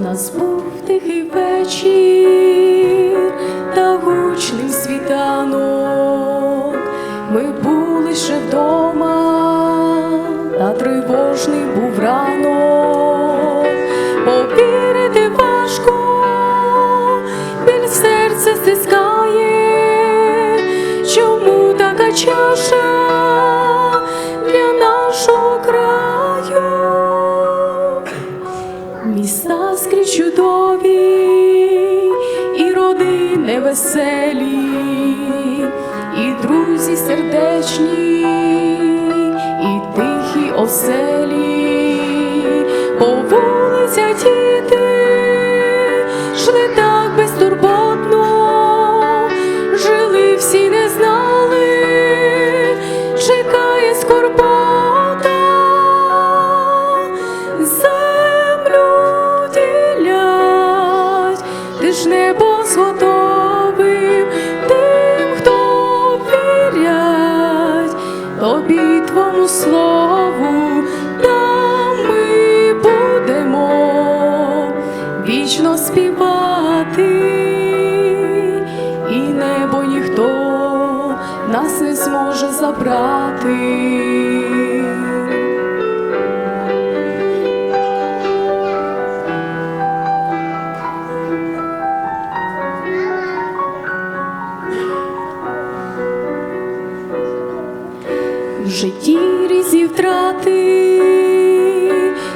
нас був тихий вечір та гучний світанок. Ми були ще вдома, та тривожний був ранок. Повірити важко, біль серце стискає, чому така чаша Міста скрізь чудові, і родини веселі, і друзі сердечні, і тихі оселі, по вулицях діти, слову, та ми будемо вічно співати, і небо ніхто нас не зможе забрати. Житті різні втрати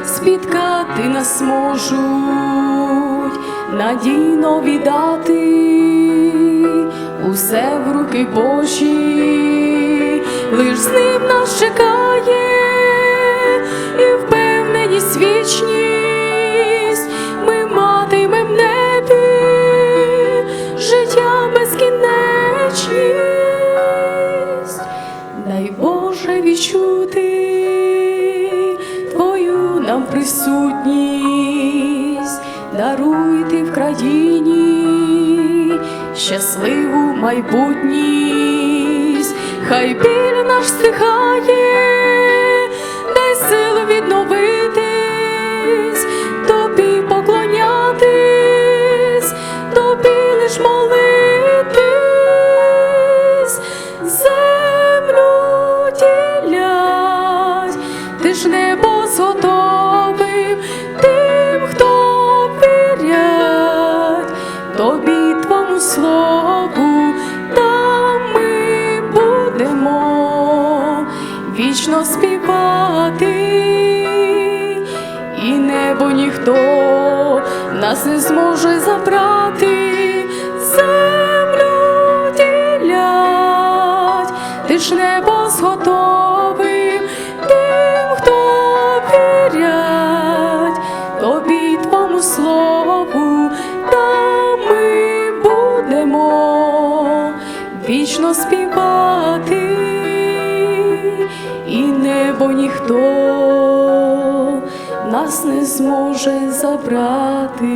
спіткати нас можуть, надійно віддати усе в руки Божі, лиш з ним нас чекає і впевненість вічність Дай Боже відчути Твою нам присутність, даруйте в країні щасливу майбутність, хай біль наш стихає, вічно співати, і небо ніхто нас не зможе забрати, землю ділять, ти ж небо зготовив тим, хто вірять, тобі твому слову, та ми будемо вічно співати, і небо ніхто нас не зможе забрати.